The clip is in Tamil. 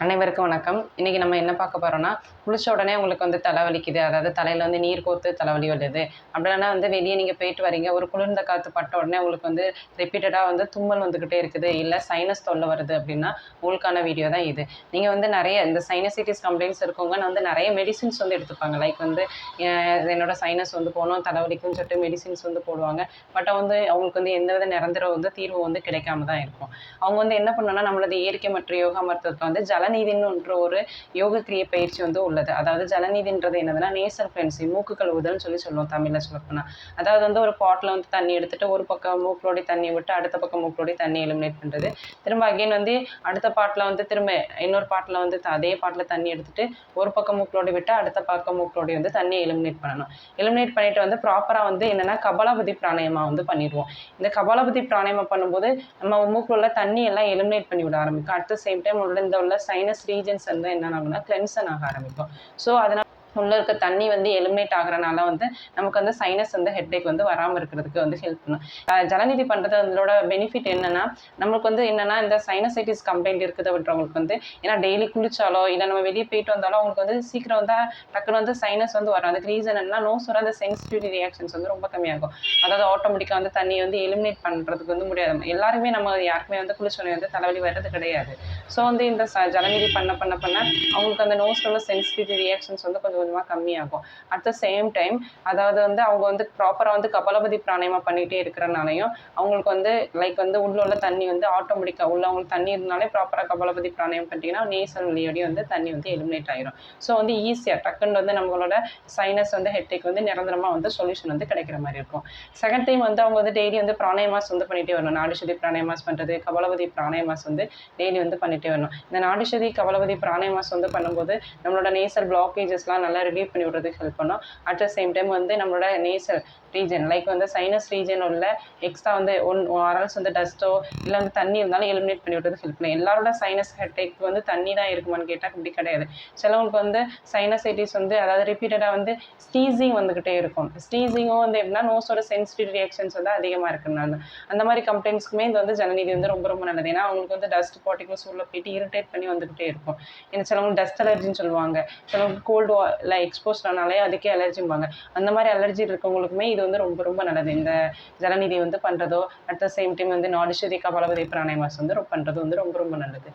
அனைவருக்கும் வணக்கம். இன்றைக்கி நம்ம என்ன பார்க்க போகிறோம்னா குளிச்ச உடனே உங்களுக்கு வந்து தலைவலிக்குது அதாவது தலையில் வந்து நீர் கோர்த்து தலைவலி வருது. அப்படின்னா வந்து வெளியே நீங்கள் போயிட்டு வரீங்க. ஒரு குளிர்ந்த காற்று பட்ட உடனே உங்களுக்கு வந்து ரிப்பீட்டடாக வந்து தும்மல் வந்துக்கிட்டே இருக்குது. இல்லை சைனஸ் தொல்லை வருது அப்படின்னா உங்களுக்கான வீடியோ தான் இது. நீங்கள் வந்து நிறைய இந்த சைனசிட்டிஸ் கம்ப்ளைண்ட்ஸ் இருக்கவங்க நான் வந்து நிறைய மெடிசின்ஸ் வந்து எடுத்துப்பாங்க. லைக் வந்து என்னோடய என்னோட சைனஸ் வந்து போகணும் தலைவலிக்குன்னு சொல்லிட்டு மெடிசின்ஸ் வந்து போடுவாங்க. பட் வந்து அவங்களுக்கு வந்து எந்த வித நிரந்தர வந்து தீர்வு வந்து கிடைக்காம தான் இருக்கும். அவங்க வந்து என்ன பண்ணணும்னா நம்மளது இயற்கை மற்றும் யோகா மருத்துவத்தை வந்து ஜலநீதின்ற ஒரு யோக கிரியை பயிற்சி வந்து உள்ளது. அதாவது ஜலநீதின்றது என்னதுன்னா நேசல் ஃப்ரெண்ட்ஸி மூக்கு கழுவுதல்னு சொல்லி சொல்லுவோம் தமிழில் சொல்லப்போனால் அதாவது வந்து ஒரு பாட்டில் வந்து தண்ணி எடுத்துட்டு ஒரு பக்கம் மூக்களோடைய தண்ணியை விட்டு அடுத்த பக்கம் மூக்களோடைய தண்ணி எலிமினேட் பண்ணுறது திரும்ப அகைன் வந்து அடுத்த பாட்டில் வந்து திரும்ப இன்னொரு பாட்டில் வந்து த- அதே பாட்டில் தண்ணி எடுத்துட்டு ஒரு பக்கம் மூக்கிலோடி விட்டு அடுத்த பக்கம் மூக்கிலோடி வந்து தண்ணி எலிமினேட் பண்ணணும். எலிமினேட் பண்ணிட்டு வந்து ப்ராப்பராக வந்து என்னென்னா கபாலபதி பிராணாயமா வந்து பண்ணிடுவோம். இந்த கபாலபதி பிராணாயமா பண்ணும்போது நம்ம மூக்குல உள்ள தண்ணி எல்லாம் எலிமினேட் பண்ணி விட ஆரம்பிக்கும். அட் த சேம் டைம் உள்ள இந்த உள்ள சைனஸ் ரீஜன்ஸ் வந்து என்ன ஆகும்னா கிளென்சன் ஆக ஆரம்பிக்கும். ஸோ அதனால உள்ள இருக்க தண்ணி வந்து எலிமினேட் ஆகுறனால வந்து நமக்கு வந்து சைனஸ் வந்து ஹெட்டேக் வந்து வராமல் இருக்கிறதுக்கு வந்து ஹெல்ப் பண்ணும். ஜலநிதி பண்ணுறது அதோட பெனிஃபிட் என்னன்னா நம்மளுக்கு வந்து என்னன்னா இந்த சைனசைட்டிஸ் கம்ப்ளைண்ட் இருக்குது அப்படின்றவங்களுக்கு வந்து ஏன்னா டெய்லி குளிச்சாலோ இல்லை நம்ம வெளியே போயிட்டு வந்தாலும் அவங்களுக்கு வந்து சீக்கிரம் வந்து டக்குன்னு வந்து சைனஸ் வந்து வரும் அதுக்கு ரீசன் என்னன்னா நோஸ் வர அந்த சென்சிட்டிவிட்டி ரியாக்ஷன்ஸ் வந்து ரொம்ப கம்மியாகும். அதாவது ஆட்டோமேட்டிக்காக வந்து தண்ணியை வந்து எலிமினேட் பண்ணுறதுக்கு வந்து முடியாது. எல்லாருமே நம்ம யாருக்குமே வந்து குளிச்சோடனே வந்து தலைவலி வர்றது கிடையாது. ஸோ வந்து இந்த ச ஜலநிதி பண்ண பண்ண பண்ண அவங்களுக்கு அந்த நோஸ் உள்ள சென்சிட்டிவிட்டி ரியாக்ஷன்ஸ் வந்து கொஞ்சம் கொஞ்சமாக கம்மியாகும். அட் த சேம் டைம் அதாவது வந்து அவங்க வந்து ப்ராப்பராக வந்து கபாலபதி பிராணயமாக பண்ணிகிட்டே இருக்கிறனாலையும் அவங்களுக்கு வந்து லைக் வந்து உள்ள உள்ள தண்ணி வந்து ஆட்டோமேட்டிக்காக உள்ள அவங்களுக்கு தண்ணி இருந்தாலே ப்ராப்பராக கபாலபதி பிராணயம் பண்ணிட்டீங்கன்னா நேசல் வழியோடய வந்து தண்ணி வந்து எலிமினேட் ஆயிரும். ஸோ வந்து ஈஸியாக டக்குன்னு வந்து நம்மளோட சைனஸ் வந்து ஹெட்டேக் வந்து நிரந்தரமாக வந்து சொல்யூஷன் வந்து கிடைக்கிற மாதிரி இருக்கும். செகண்ட் டைம் வந்து அவங்க வந்து டெய்லி வந்து பிராணாயமாஸ் வந்து பண்ணிகிட்டே வரணும். நாடிஷதி பிராணயமாஸ் பண்ணுறது கபாலபதி பிராணாயமாஸ் வந்து டெய்லி வந்து பண்ணிகிட்டே வரணும். இந்த நாடிஷதி கபாலபதி பிராணயமாஸ் வந்து பண்ணும்போது நம்மளோட நேசல் பிளாக்கேஜஸ்லாம் நல்லா ரிலீவ் பண்ணி விடுறதுக்கு ஹெல்ப் பண்ணும். அட் த சேம் டைம் வந்து நம்மளோட நேசல் ரீஜன் லைக் வந்து சைனஸ் ரீஜன் உள்ள எக்ஸ்ட்ரா வந்து ஒன் ஆரல்ஸ் வந்து டஸ்ட்டோ இல்லை வந்து தண்ணி இருந்தாலும் எலிமினேட் பண்ணி விடுறதுக்கு ஹெல்ப் பண்ணும். எல்லாரோட சைனஸ் ஹெட்டேக் வந்து தண்ணி தான் இருக்குமான்னு கேட்டால் அப்படி கிடையாது. சிலவங்களுக்கு வந்து சைனசைட்டிஸ் வந்து அதாவது ரிப்பீட்டடாக வந்து ஸ்டீசிங் வந்துக்கிட்டே இருக்கும். ஸ்டீசிங்கும் வந்து எப்படின்னா நோஸோட சென்சிட்டிவ் ரியாக்ஷன்ஸ் வந்து அதிகமாக இருக்குனால அந்த மாதிரி கம்ப்ளைண்ட்ஸ்க்குமே இது வந்து ஜனநீதி வந்து ரொம்ப ரொம்ப நல்லது. ஏன்னா அவங்களுக்கு வந்து டஸ்ட் பார்ட்டிகல்ஸ் உள்ள போயிட்டு இரிட்டேட் பண்ணி வந்துக்கிட்டே இருக்கும். ஏன்னா சிலவங்க டஸ்ட் அலர்ஜின்னு சொல்லுவாங்க. சிலவங்க கோல்டு இல்லை எக்ஸ்போஸ் ஆனாலே அதுக்கே அலர்ஜிம்பாங்க அந்த மாதிரி அலர்ஜி இருக்கவங்களுக்குமே இது வந்து ரொம்ப ரொம்ப நல்லது. இந்த ஜலநிதி வந்து பண்ணுறதோ அட் த சேம் டைம் வந்து நாடிஷதி கபாலபதி பிராணாயமாஸ் வந்து பண்ணுறது வந்து ரொம்ப ரொம்ப நல்லது.